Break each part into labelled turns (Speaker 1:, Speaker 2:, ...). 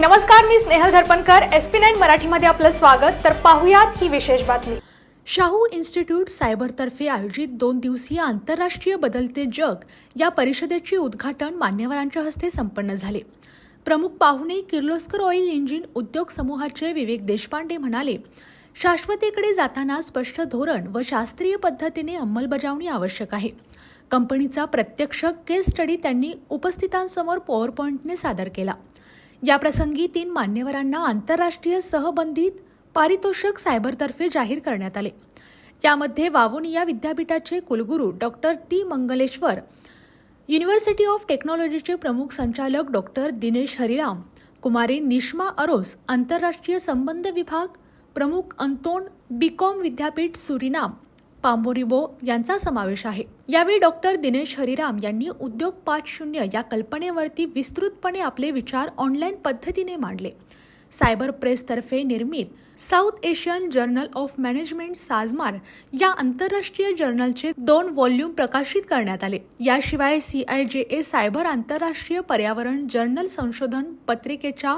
Speaker 1: नमस्कार मी Snehal Dharpankar. S P nine मराठीमध्ये आपलं स्वागत. तर पाहुयात ही विशेष बातमी.
Speaker 2: शाहू इन्स्टिट्यूट सायबरतर्फे आयोजित दोन दिवसीय आंतरराष्ट्रीय बदलते जग या परिषदेचे उद्घाटन मान्यवरांच्या हस्ते संपन्न झाले. प्रमुख पाहुणे किर्लोस्कर ऑइल इंजिन उद्योग समूहाचे विवेक देशपांडे म्हणाले शाश्वतेकडे जाताना स्पष्ट धोरण व शास्त्रीय पद्धतीने अंमलबजावणी आवश्यक आहे. कंपनीचा प्रत्यक्ष केस स्टडी त्यांनी उपस्थितांसमोर पॉवरपॉईंटने सादर केला. याप्रसंगी तीन मान्यवरांना आंतरराष्ट्रीय सहबंधित पारितोषिक सायबरतर्फे जाहीर करण्यात आले. यामध्ये वावोनिया विद्यापीठाचे कुलगुरू doctor T Mangaleshwar university of टेक्नॉलॉजीचे प्रमुख संचालक डॉक्टर दिनेश हरिराम कुमारी निष्मा अरोस आंतरराष्ट्रीय संबंध विभाग प्रमुख अंतोन बीकॉम विद्यापीठ सुरिनाम पांबोरिबो यांचा समावेश आहे. यावेळी डॉक्टर दिनेश हरिराम यांनी उद्योग पाच शून्य या कल्पनेवरती विस्तृतपणे आपले विचार ऑनलाईन पद्धतीने मांडले. सायबर प्रेसतर्फे निर्मित south Asian journal of management साजमार या आंतरराष्ट्रीय जर्नलचे दोन व्हॉल्यूम प्रकाशित करण्यात आले. याशिवाय सी आय जे ए सायबर आंतरराष्ट्रीय पर्यावरण जर्नल संशोधन पत्रिकेच्या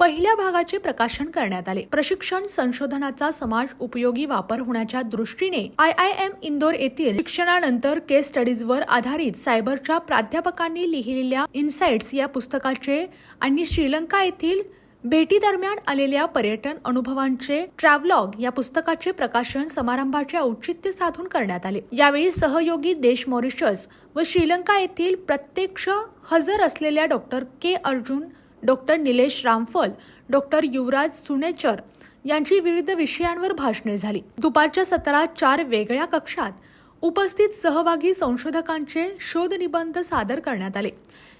Speaker 2: पहिल्या भागाचे प्रकाशन करण्यात आले. प्रशिक्षण संशोधनाचा समाज उपयोगी वापर होण्याच्या दृष्टीने आय आय एम इंदोर येथील शिक्षणानंतर केस स्टडीजवर आधारित सायबरच्या प्राध्यापकांनी लिहिलेल्या इन्साइट्स या पुस्तकाचे आणि श्रीलंका येथील भेटी दरम्यान आलेल्या पर्यटन अनुभवांचे ट्रॅव्हलॉग या पुस्तकाचे प्रकाशन समारंभाचे औचित्य साधून करण्यात आले. यावेळी सहयोगी देश मॉरिशस व श्रीलंका येथील प्रत्यक्ष हजर असलेल्या doctor K Arjun doctor Nilesh Ramphal doctor Yuvraj सुनेचर यांची विविध विषयांवर भाषणे झाली. दुपारच्या सत्रात चार वेगळ्या कक्षात उपस्थित सहभागी संशोधकांचे शोध निबंध सादर करण्यात आले.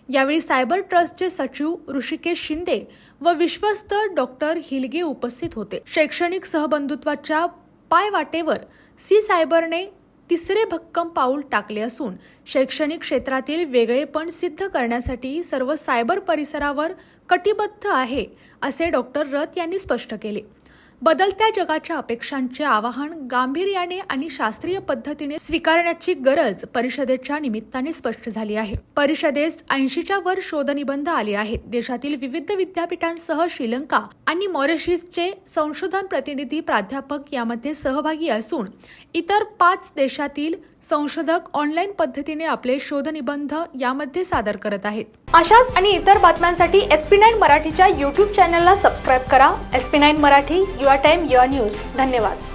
Speaker 2: यावेळी सायबर ट्रस्टचे सचिव ऋषिकेश शिंदे व विश्वस्त डॉक्टर हिलगे उपस्थित होते. शैक्षणिक सहबंधुत्वाच्या पायवाटेवर सी सायबरने तिसरे भक्कम पाऊल टाकले असून शैक्षणिक क्षेत्रातील वेगळेपण सिद्ध करण्यासाठी सर्व सायबर परिसरावर कटिबद्ध आहे असे डॉक्टर रथ यांनी स्पष्ट केले. बदलत्या जगाच्या अपेक्षांचे आवाहन गांभीर्याने आणि शास्त्रीय पद्धतीने स्वीकारण्याची गरज परिषदेच्या निमित्ताने स्पष्ट झाली आहे. परिषदेस ऐंशीच्या वर शोधनिबंध आले आहेत. देशातील विविध विद्यापीठांसह श्रीलंका आणि मॉरिशसचे संशोधन प्रतिनिधी प्राध्यापक यामध्ये सहभागी असून इतर पाच देशातील संशोधक ऑनलाईन पद्धतीने आपले शोधनिबंध यामध्ये सादर करत आहेत.
Speaker 1: अशाच आणि इतर बातम्यांसाठी एसपी नाईन मराठीच्या यूट्यूब चॅनलला सबस्क्राईब करा. एसपी नाईन मराठी युवा टाइम युवा न्यूज. धन्यवाद.